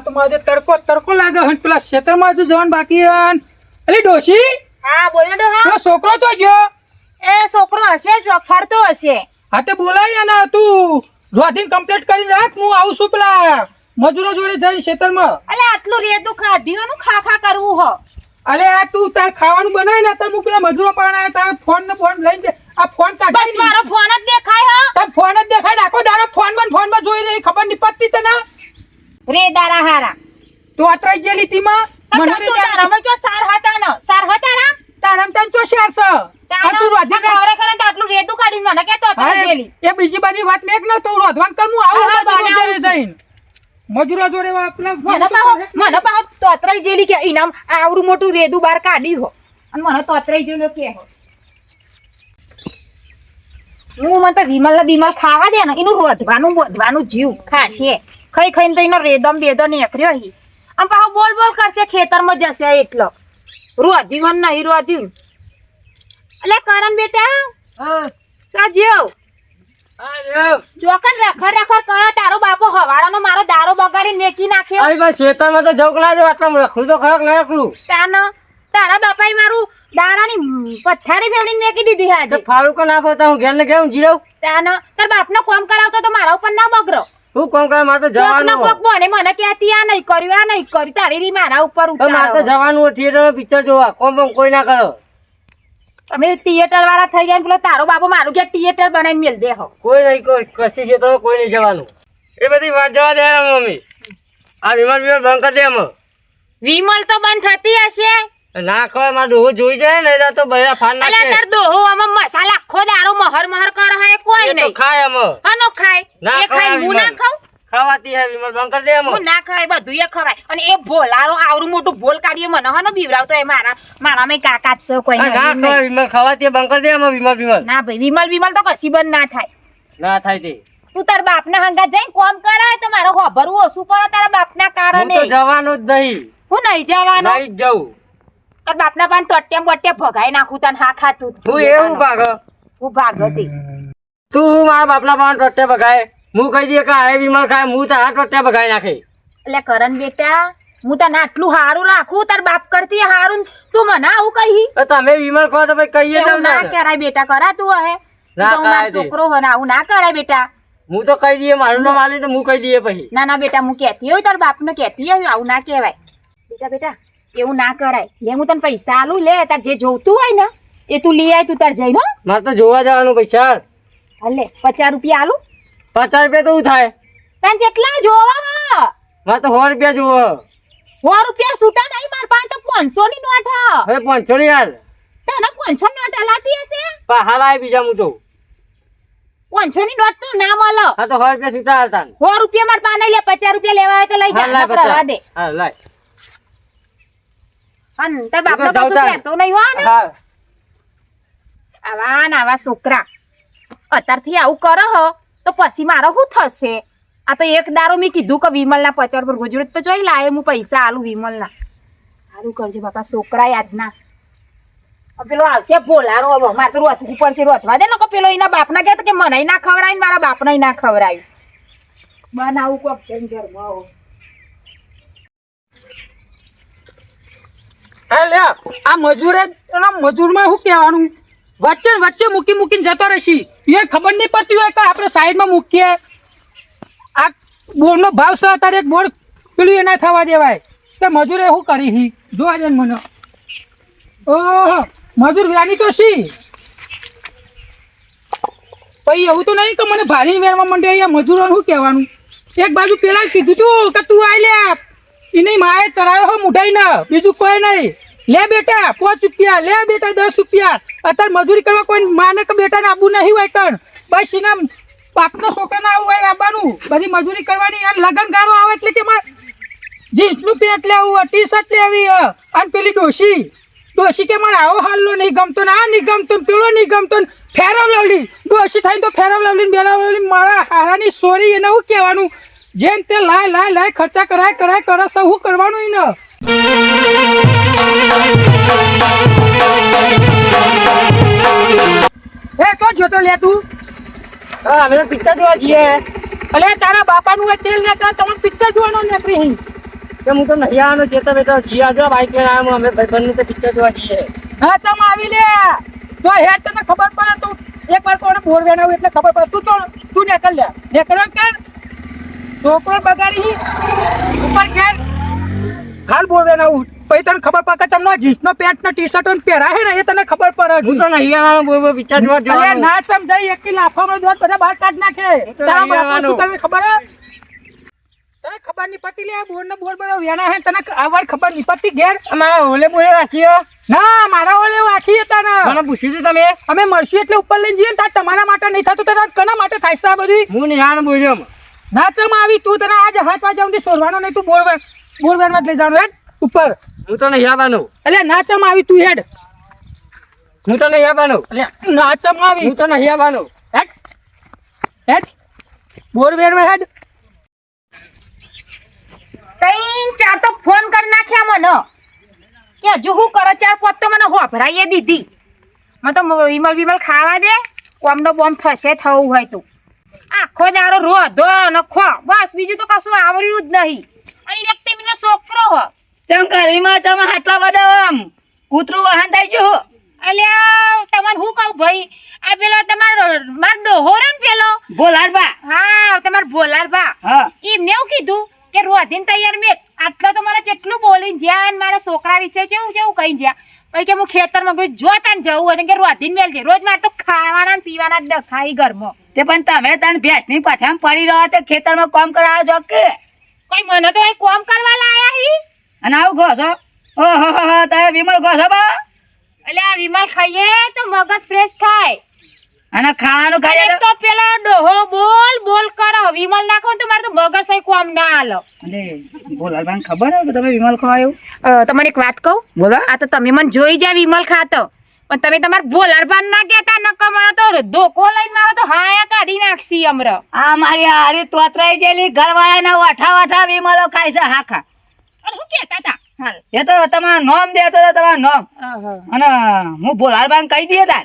ઓહો, તો મારે તડકો તડકો લાગે હન. પેલા ખેતરમાં જો જવાનું બાકી હન. અલી ડોશી? હા બોલો ડોહા. હા છોકરો તો ગયો? એ છોકરો હશે જ ફરતો હશે. હા તે બોલાય ને તું. રોધીન કમ્પ્લીટ કરીને રાખ હું આવું છું પેલા. મજૂરો જોડે જઈ ખેતરમાં અલે આટલું રેતું ખાધીઓનું ખા ખા કરવું હો? અલે આ તું તાર ખાવાનું બનાય ને તાર હું પેલા મજૂરો પાણા તાર ફોન ને ફોન લઈને દે આ ફોન બસ કાઢી મારો ફોન જ દેખાય હો. તાર ફોન જ દેખાય ને આખો દાડો ફોનમાં ફોનમાં જોઈ રહી ખબર નહીં પડતી તને? રે દારા હારા. તું અતરાઈ ગયેલી તીમાં? મને તું તારામાં જો સાર હતા ન. સાર હતા ના તારમ તન ચો શેર સ? આ તું રોધી ને ખબર ખરે આટલું રેતું કાઢી મને કેતો હા, જેલી એ બીજી બધી વાત મેક ન તો રોધવાન કર હું આવું બધું જરે જઈન. મજૂરો જોડે આપણા મને પાહો મને પાહો તોતરાઈ જેલી કે ઇનામ આવડું મોટું રેદું બાર કાઢી હો. અને મને તો અતરાઈ જેલો કે હો. હું મને તો વિમલ બીમલ ખાવા દે ને એનું રોધવાનું બોધવાનું જીવ ખાશે. ખાઈ ખાઈને તો એનો રેદમ બેદો નીકળ્યો હી. આમ પાછો બોલ બોલ કરશે ખેતરમાં જશે એટલો. રોધ્યું નહીં રોધ્યું. એટલે કરણ બેટા ત્યાં જેવ ચોકન રખર રખર કરો તારો બાપો હવાળાનો મારો દારો બગાડી મેકી નાખ્યો. આવી બસ શેતામાં તો જવું લાજો આટલા રખડું તો ખરાક ના તાનો તારા બાપાએ મારું દાડાની પથારી ફેવડીને મેકી દીધી તો આજે ફાળું કે ના હું ઘેર ને ઘેર જીરવ તાનો તાર બાપનો કોમ કરાવતો તો મારા ઉપર ના બગરો શું કોણ કરે મારે તો જવાનું કોક બોને મને કહેતી આ નહીં કર્યું આ નહીં કર્યું. તારી રી મારા ઉપર ઉતારો મારે તો જવાનું થિયેટર પિક્ચર જોવા. કોમ કોમ કોઈ ના કરો. તમે થિયેટર વાળા થઈ ગયા પેલો તારો બાપો મારું કે થિયેટર બનાવીને મેલ દે હો કોઈ નહીં કોઈ કશી છે તો કોઈ નહીં જવાનું. એ બધી વાત જવા દે મમ્મી. આ વિમાન વિમાન બંધ કરી દે અમે વિમલ તો બંધ થતી હશે. ના ખવાય મારે ડોહો જોઈ જાય ને એટલે તો બધા ફાન નાખે. અલા તાર દોહો આમાં મસાલા આખો દારો મહર મહર કર હે કોઈ એ તો નહીં. ખાય અમ હનો ખાય. એ ખાય હું ના. ખાઉં ખાવાતી હે વિમલ બંકર દે અમે હું ના ખાય બધું એ ખવાય. અને એ ભોલારો આવરું મોટું ભોલ કાઢીએ મને હનો બીવરાવતો એ મારા મારામાં કાકા જ છે કોઈ ના ખાય વિમલ ખાવાતી બંકર દે અમ વિમલ વિમલ. ના ભાઈ વિમલ વિમલ તો કશી બંધ ના થાય. ના થાય તે. તું તારા બાપના હંગા જઈને કોમ કરાય તો મારો હોભરું ઓછું પડે તારા બાપના હું કારણે તો જવાનું જ નહીં. હું નહીં જવાનું. નહીં જવું તારા બાપના પાન ટોટ્યા બોટ્યા ભગાઈ નાખું તને હા ખાતું તું એવું ભાગ? હું ભાગતી તું. મારા બાપના પાન ટોટે ભગાય? હું કહી દઈએ કે આ વિમલ ખાય હું તો આ ટોટે બગાઈ નાખે. એટલે કરણ બેટા હું તને આટલું હારું રાખું તાર બાપ કરતી હારું તું મને આવું કહી. તમે વિમલ કહો તો ભાઈ કહીએ તો ના કરાય બેટા કરા તું હે ના તો હું મારો કરાય તે. છોકરો હોય આવું ના કરાય બેટા. હું તો કહી દઈએ મારું નામ આલી તો હું કહી દઈએ પછી. ના ના બેટા હું કહેતી હોય તાર બાપને કહેતી હોય આવું ના કહેવાય. બેટા બેટા એવું ના કરાય. લે હું તને પૈસા આલું લે તાર જે જોતું હોય ને એ તું લઈ આય તું તાર જઈ. મારે તો જોવા જવાનું પૈસા. હલે પચાસ રૂપિયા આલું. પચાસ રૂપિયા તો થાય? તને જેટલા જોવા મારે તો સો રૂપિયા જોવો સો રૂપિયા છૂટા નહીં માર પાસે તો પાંચસો ની નોટ હવે પાંચસો ની યાર તને પાંચસો નોટ હલાતી હશે? પણ હાલ આવે બીજા હું તો. પાંચસો ની નોટ તો ના મળો હા તો સો રૂપિયા છૂટા હાલતા. ને. સો રૂપિયા માર પાસે નહીં લે પચાસ રૂપિયા લેવા હોય તો લઈ જા દે. હા લાય. અન તાર બાપનો કશું કહેતો નહીં હો ને. હા. આવા ને આવા છોકરા. અત્યારથી આવું કરો હો તો પછી મારો શું થશે? આ તો એક દારો મેં કીધું કે વિમલના પચાસ પર ગુજરાત તો જોઈ લાય હું પૈસા આલું વિમલના. સારું કરજો બાપા છોકરા યાદના. પેલો આવશે હવે મારે તો રોથવું પડશે રોથવા દે પેલો એના બાપના કહેતા કે મને ના ખવડાય મારા બાપને ના ખવડાયું બનાવું કોક ઘરમાં હો. આ મજૂરે એના મજૂરમાં શું કહેવાનું? વચ્ચે વચ્ચે મૂકી મૂકીને જતો રહેશી. એ ખબર નહીં પડતી હોય કે આપણે સાઈડમાં મૂકીએ. આ બોરનો ભાવ છે અત્યારે એક બોર પેલું એ ના થવા દેવાય. કે મજૂરે શું કરી હી? જોવા દે મને. ઓહો, મજૂર વ્યાની તો શી પછી એવું તો નહીં કે મને ભારી વેરવા માંડે અહીંયા મજૂરોનું શું કહેવાનું? એક બાજુ પેલા કીધું તું કે તું આઈ લે. એની માએ ચડાયો હો મુઢાઈ ના. બીજું કોઈ નહીં. લે બેટા, પાંચ રૂપિયા. લે બેટા, દસ રૂપિયા. અત્યારે મજૂરી કરવા કોઈ માને કે બેટાને આબુ નહીં હોય કણ. બસ એના બાપના છોકરાને આવું હોય આવવાનું બધી મજૂરી કરવાની લગન ગાળો આવે એટલે કે મારે જીન્સનું પેન્ટ લેવું ટી શર્ટ લેવી હે. અને પેલી ડોશી. ડોશી કે મારે આવો હાલનો નહીં ગમતો ને આ નહીં ગમતો ને પેલો નહીં ગમતો ને ફેરવ લવલી. ડોશી થઈને તો ફેરવ લવલી ને બેરવ લવલી મારા હારાની સોરી એને શું કહેવાનું? જેમ તે લાય લાય લાય ખર્ચા કરાય કરાય કરે સૌ શું કરવાનું ને. એ તો જોતો લે તું. હા અમે તો પિક્ચર જોવા જઈએ. અલે તારા બાપાનું નું તેલ ને તમે પિક્ચર જોવાનો ને અહીં. કે હું તો નહીં આવવાનો છે તો બેટા જી આવજો બાઈક લઈને આવ્યો અમે ભાઈબંધનું તો પિક્ચર જોવા જઈએ. હા ચમ આવી લે. તો હેડ તને ખબર પડે તું એક વાર કોને બોર વેણાવું એટલે ખબર પડે. તું તો તું નીકળ લે. નીકળ કર. છોકરો બગાડી ઉપર ઘેર. હાલ બોલવે ના ઉઠ પછી તને ખબર પડે કે તમને જીન્સનો પેન્ટ ને ટી શર્ટ હે ને એ તને ખબર પડે હું તો નહીં આવવાનો બોલ બોલ પિક્ચર જોવા જવાનું. ના સમજાય એક લાફામાં દોત બધા બહાર કાઢ નાખે. તારા બાપા શું તને ખબર હે? તને ખબર નહીં પડતી લે બોર ને બોર બધા વેણા હે તને આવાર ખબર નહીં પડતી ઘેર? અમારા ઓલે બોલે રાશિઓ ના મારા ઓલે રાખી હતા ને મને પૂછ્યું હતું તમે? અમે મળશું એટલે ઉપર લઈને જઈએ ને તાર તમારા માટે નહીં થતું તો તાર કના માટે થાય છે આ બધું હું નિહાન બોલ્યો ના ચમ આવી તું તને આજ હાથ વાગ્યા સુધી શોધવાનો નહીં તું બોર વેણ બોર વેણમાં જ લઈ જવાનું હેડ ઉપર. હું તો નહીં આવવાનો એટલે નાચવામાં આવી તું હેડ. હું તો નહીં આવવાનો એટલે નાચવામાં આવી. હું તો નહીં આવવાનો હેડ હેડ બોર વેણમાં હેડ. તઈન ચાર તો ફોન કરી નાખ્યા મને. કે હજુ હું કરો ચાર પોત તો મને હોભરાઈએ દીધી. મને તો વિમલ વિમલ ખાવા દે. કોમનો બોમ્બ થશે થવું હોય તો. આખો દારો રોધો ધો નખો. બસ બીજું તો કશું આવડ્યું જ નહીં. અને વ્યક્તિ મીનો છોકરો હો. ચમ કરીમાં તમે આટલા બધા આમ કૂતરું વાહન થઈ ગયું અલ્યા તમાર હું કહું ભાઈ? આ પેલો તમારો માર ડોહો રે ને પેલો? બોલાડબા હા તમાર ભોલાર બા હા એમને એવું કીધું કે રોધીને તૈયાર મેં આટલો તો મારે જેટલું બોલીને જ્યાં અને મારા છોકરા વિશે જેવું જેવું કઈ જ્યાં. પછી કે હું ખેતરમાં ગઈ જોતા ને જવું અને કે રોધીન મેલ છે રોજ મારે તો ખાવાના ને પીવાના જ ડખાઈ ઘરમાં. તે પણ તમે તને ભેંસની પાછા પડી રહ્યો તો ખેતરમાં કામ કરાવો છો કે? કોઈ મને તો અહીં કોમ કરવા લાયા હી. અને આવું કહો છો? ઓહો હો હો તમે વિમલ કહો છો બા? એટલે આ વિમલ ખાઈએ તો મગજ ફ્રેશ થાય. અને ખાવાનું ખાઈએ તો? પેલો ડોહો બોલ બોલ કરો. વિમલ નાખો તો મારે તો મગજ અહીં કોમ ના હાલો. બોલ બોલાડબાને ખબર હે કે તમે વિમલ ખવાયું તમને એક વાત કહું? બોલો. આ તો તમે મને જોઈ જા વિમલ ખાતો. પણ તમે તમાર બોલાર બાન ના કહેતા નકો મને તો ધોકો લઈને મારો તો હાયા કાઢી નાખશી અમર. આ મારી હારી તોતરાઈ જેલી ઘરવાળાના વાઠા વાઠા વિમલો ખાય છે હાખા. અને હું કહેતા હતા હાલ. એ તો તમાર નોમ દેતો તો તમાર નોમ. અને હું બોલાડબાને કહી દઈએ તા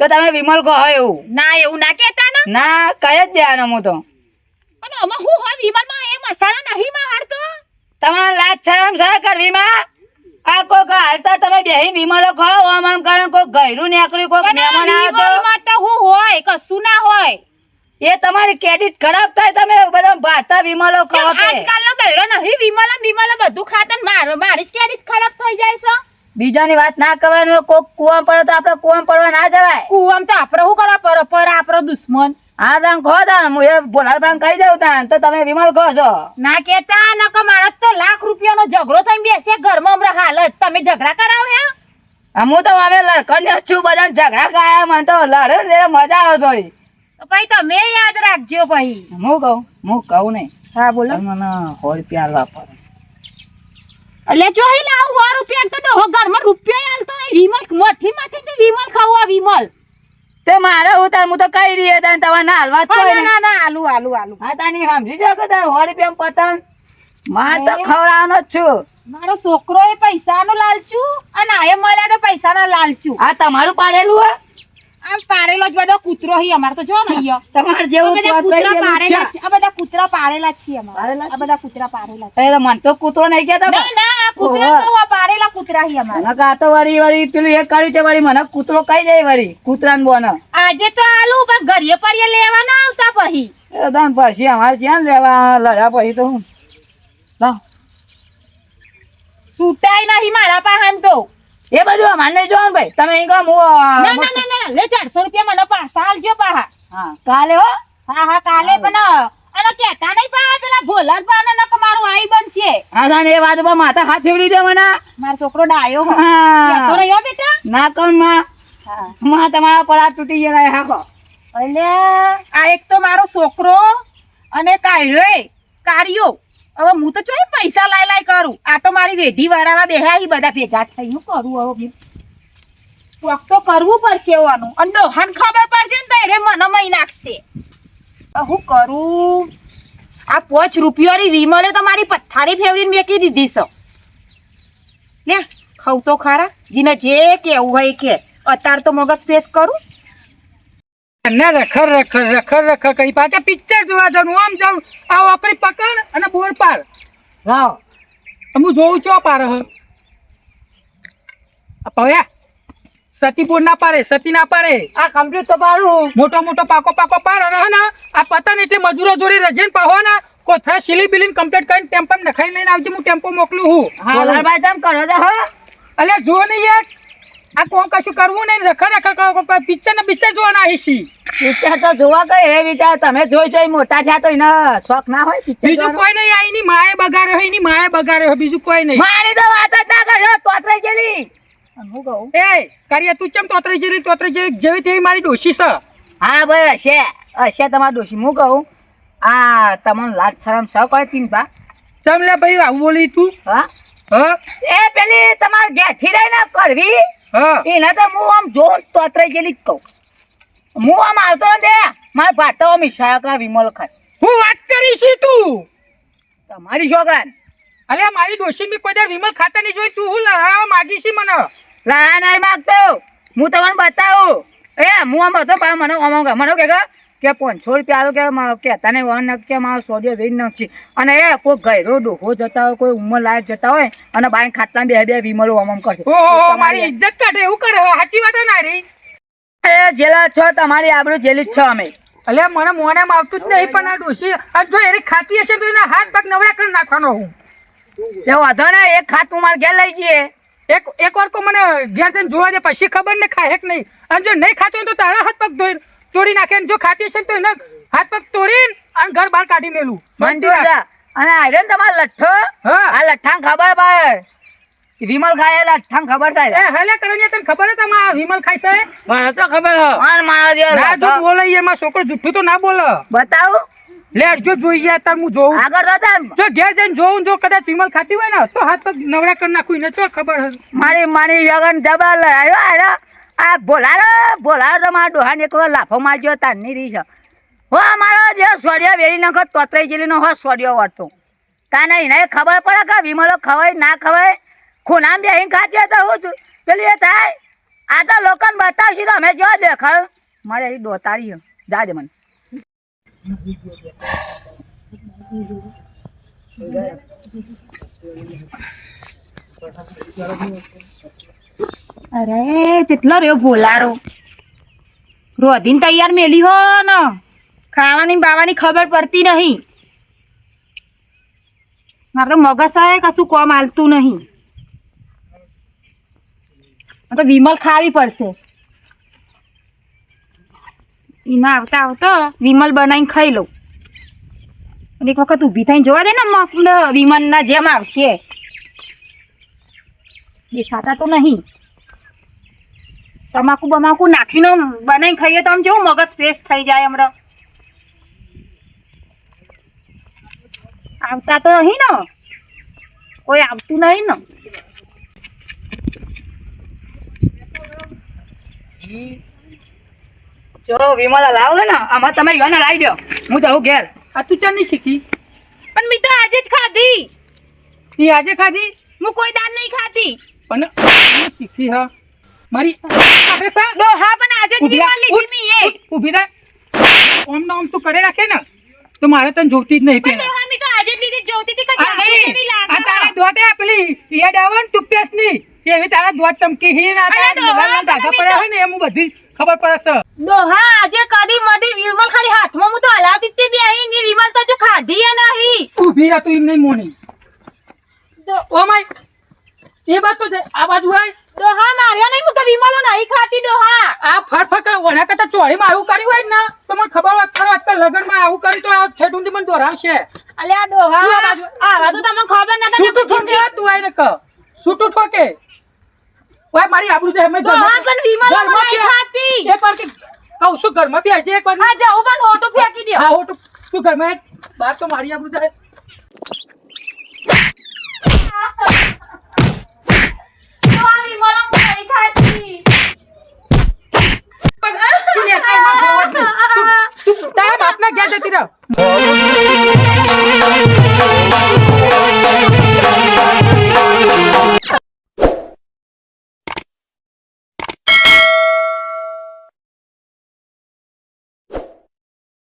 તો તમે વિમલ કહો એવું. ના એવું ના કહેતા ને? ના કહી જ દેવાનો હું તો. અને અમે હું હોય? વિમલમાં એ મસાલા નહીં મારતો? તમાર તમારે લાજ શરમ છે કરવીમાં આ કોક હાલતા તમે બેહી વિમલો ખાઓ આમ આમ કરો કોક ગયરું નીકળ્યું કોક મહેમાન આવ્યો તો? તો હું હોય કશું ના હોય. એ તમારી ક્રેડિટ ખરાબ થાય તમે બધા ભારતા વિમલો ખાવ આજકાલનો બૈરો નહીં વિમલ બધું ખાતા ને મારો મારી જ ખરાબ થઈ જાય છે. બીજાની વાત ના કરવાનું કોક કુવા પડે તો આપણે કુવામ પડવા ના જવાય. કુવામ તો આપણે શું કરવા પર પર આપણો દુશ્મન. આ તાન ખો તાન હું એ બોલાર ભાંગ કહી દઉં તાન તો તમે વિમલ કહો છો. ના કેતા નકર મારા તો લાખ રૂપિયાનો ઝઘડો થઈને બેસે ઘરમાં હમણાં હાલત તમે ઝઘડા કરાવો હે? હું તો હવે લડકણ છું બધા ઝઘડા મને તો લડે ને મજા આવે થોડી. તો ભાઈ તમે યાદ રાખજો ભાઈ. હું કહું હું કહું નહીં. હા બોલો. મને સો રૂપિયા વાપરો એટલે જો લાવ સો રૂપિયા તો તો ઘરમાં રૂપિયા હાલતો નહીં. વિમલ મઠી માંથી વિમલ ખાવું આ વિમલ. તે મારે ઉતાર તાર હું તો કઈ રહી તાન તમારે ના હાલવા કોઈ ના ના ના આલુ આલુ આલુ હા તાની સમજી જાઓ કે તાર સો રૂપિયા પતંગ? માર તો અરે. ખવડાવવાનો જ છું. મારો છોકરો એ પૈસાનો લાલચુ અને આ મળ્યા તો પૈસાનો લાલચુ. આ તમારું પાડેલું હે? આમ પારેલો જ બધો કૂતરો હી અમાર તો જો ને અહીંયા. તમારે જેવું બધા કૂતરા પારેલા છે. આ બધા કૂતરા પારેલા છે અમાર. આ બધા કૂતરા પારેલા છે. એટલે મને તો કૂતરો નહીં કહેતા ના ના કૂતરા તો કૂતરા હી અમાર. મને કાં તો પેલું મને કૂતરો જાય કૂતરાને બોને. આજે તો આલુ પણ ઘરે પર્ય લેવા ના આવતા પછી. એ તાન પછી અમારે ક્યાં લેવા લડ્યા પછી તો હું? છૂટાય નહીં મારા પાહન તો. એ બધું અમારે નહીં જોવાનું ભાઈ. તમે અહીં કહો ના ના ના ના લે ચારસો રૂપિયા મને પાછા આલજો પાહા. હા કાલે હો? હા હા કાલે પણ અને કેતા નહીં પાહા પેલા ભોલા પાને નક બનશે. હા એ વાત ઉપર માથા હાથ ફેવડી દે મને. મારો છોકરો ડાયો હા. રહ્યો બેટા? ના કોણમાં. હા. માં તમારા પડા તૂટી ગયા હાકો એટલે આ એક તો મારો છોકરો અને કાઢ્યો. કાર્યો હવે હું તો ચોય પૈસા લાય લાય કરું. આ તો મારી વેઢી વાળામાં બેહ્યા ઈ બધા ભેગા થઈ હું કરું હવે બી? કોક તો કરવું પડશે એવાનું અને ડોહાન ખબર પડશે ને તો એને મને મહી નાખશે. હું કરું? આ પાંચ રૂપિયાની વિમલે તો મારી પથ્થારી ફેવરીને બેઠી દીધી છે. ને ખવ તો ખરા. જીને જે કેવું હોય કે. અત્યારે તો મગજ ફેસ કરું. ના રખર રખર રખર રખર કરી પાછા પિક્ચર જોવા જવાનું આમ જાઉં આ ઓકરી પકડ અને બોર પાર હા હું જોઉં છું આ પાર હ આ પવ્યા સતી બોર ના પાડે સતી ના પાડે આ કમ્પ્લીટ તો પાડું મોટો મોટો પાકો પાકો પાડ અને હે ને એટલે મજૂરો જોડે રજીન પાહો ને કોથળા સીલી બિલીન કમ્પ્લીટ કરીને ટેમ્પો નખાઈ લઈને આવજો હું ટેમ્પો મોકલું હું. હા ભાઈ તમે કરો છો હો. અલે જો ને યાર. આ કોણ કશું કરવું નહીં રખર રખર કરો પિક્ચર ને પિક્ચર જોવાના આવી પિક્ચર તો જોવા ગઈ હે વિચાર. તમે જોઈ જોઈ મોટા થયા તો એને શોખ ના હોય પિક્ચર બીજું કોઈ નહીં આ એની માએ બગાડ્યો હોય એની માએ બગાડ્યો હોય બીજું કોઈ નહીં. મારી તો વાત જ ના કર્યો તોતરાઈ ગયેલી. હું કહું? એ કરીએ તું ચમ તોતરાઈ જેવી તોતરાઈ જેવી જેવી તેવી મારી ડોશી છે. હા ભાઈ હશે હશે તમારા ડોશી હું કહું આ તમને લાજ શરમ સ કહે તીન બા? ચમ ભાઈ આવું બોલી તું? હા? હા? એ પેલી તમારે ઘેરથી રહીને કરવી? હા. એને તો હું આમ જોઉં તોતરાઈ ગયેલી જ કહું. હું આમ આવતો ને મારા ભાટો આમ ઈશારા વિમલ ખાય. હું વાત કરીશ તું? તમારી શોગન અરે મારી ડોશી બી કોઈ દર વિમલ ખાતા નહીં જોઈ તું હું લડાવવા માગી છી મને? લા નહીં માગતો. હું તમને બતાવું. એ હું આમ હતો પા મને મને કે કે પાંચસો રૂપિયા આલો કે મારો કહેતા નહીં વન કે મારો સોડિયો વેચ નાખશે અને એ કોઈ ગયરો ડોહો જતા હોય કોઈ ઉંમર લાયક જતા હોય અને બાઈ ખાટલા બે બે વિમલો આમ કરશે. ઓહો મારી ઇજ્જત કાઢે એવું કરે સાચી વાત ના રી એ જેલા છો તમારી આબરૂ જેલી જ છો અમે. એટલે મને મોને આવતું જ નહીં પણ આ ડોસી જો એની ખાતી હશે તો એના હાથ પગ નવરા કરી નાખવાનો હું. એ વાંધો ને એક ખાતું મારે ઘેર લઈ જઈએ. એક એક વાર કો મને ઘેર જોવા દે પછી ખબર ને ખાય કે નહીં. અને જો નહીં ખાતું હોય તો તારા હાથ પગ ધોઈ તોડી નાખે જો ખાતી હશે તો એને હાથ પગ તોડીને અને ઘર બહાર કાઢી મેલું. અને આયરન તમારો લઠ્ઠો. આ લઠ્ઠાં ખબર ભાઈ વિમલ ખાય લઠ્ઠાં ખબર એ થાય હેલે કરણિયા તને ખબર હે તમારા વિમલ ખાય છે? મને તો ખબર હો. માર મારા દે ના જો. બોલે યાર છોકરો જુઠ્ઠું તો ના બોલે. બતાવ. લે જો જોઈ જાય તાર હું જોઉં. આગળ તો તેમ જો ઘેર જઈને જોઉં જો કદાચ વિમલ ખાતી હોય ને તો હાથ પગ નવરા કરી નાખું ને તો ખબર હે. મારી મારી જગન જબર આવ્યો આયો આ બોલારો બોલારો તો મારા ડોહાને એક લાફો મારજો તારની રી છે હો, અમારો જે સોડિયો વેરી નાખો તોતરાઈ જેલીનો હો સોડિયો વાટતો તાને એને ખબર પડે કે વિમલો ખવાય, ના ખવાય? ખૂનામ બેહીને ખાતી તો હું છું? પેલી એ થાય, આ તો લોકોને બતાવશે તો અમે જો દેખાડ. મારે એ દોતારી છે. જા દે મને. અરે, જેટલો રહ્યો ભોલારો. રોધીને તૈયાર મેલી હો ને. ખાવાની બાવાની ખબર પડતી નહીં. મારે તો મગજ આવે કશું કોમ હાલતું નહીં. તો વિમલ ખાવી પડશે. એના આવતા આવતો વિમલ બનાવીને ખાઈ લઉં. એક વખત ઊભી થઈને જોવા દે ને વિમલના જેમ આવશે. દેખાતા તો નહીં. તમાકુ બમાકુ નાખીને બનાવી ખાઈએ તો આમ જેવું મગજ ફ્રેશ થઈ જાય હમણાં? આવતા તો અહીં ને. કોઈ આવતું નહીં ને. જો વિમલા લાવો ને. આમાં તમે યોને લાવી દો. હું જાઉં ઘેર. આ તું ચાલ નહીં શીખી? પણ મી તો આજે જ ખાધી. એ આજે ખાધી? હું કોઈ દાન નહીં ખાધી. પણ શીખી હા. મારી આપણે સા દો પણ આજે જ ઊભી લીધી મી એ ઊભી રહે ઓમ ને ઓમ તું કરે રાખે ને. તો મારે તને જોતી જ નહીં પેલા. દોહા મેં તો આજે જ લીધી જોતી હતી કે આ નહીં. જેવી આ તારા લાગે પેલી યાદ આવે ને ટૂથપેસ્ટની એવી તારા દોત ચમકી હી ના તારા ધાગા પડ્યા હોય ને એમ બધી ખબર પડે છે. દોહા આજે કદી વિમલ ખાલી હાથમાં હું તો હલાવતી તે ની વિમલ તો જો ખાધી એ નહીં. ઊભી રહે તું એમ નહીં મોની. ઓ માય એ બાજુ તો આ બાજુ આય. દોહા માર્યા નહીં તો વિમલો નહીં ખાતી દોહા આ ફરફર વણા કરતા ચોરી મારું કર્યું હોય ને તો મને ખબર હોય ખરો આજકાલ લગ્નમાં આવું કરી તો આ ઠેઠુંથી મને દોરાવશે. અલ્યા તું આ બાજુ- આવા તો તમને ખબર નતા કે છૂટું ઠોકે તું આઈને ક છૂટું ઠોકે. ઓય મારી આબરૂ જાય મેં ઘરમાં- પણ વિમલો નહીં ખાતી. એક વાર કે કહું છું ઘરમાં બી આજે એક વાર હા જાઉં પણ ઓટો ફેંકી દે. હા હું તું ઘરમાં. બહાર તો મારી આબરૂ જાય टाइम अपना क्या देती रहो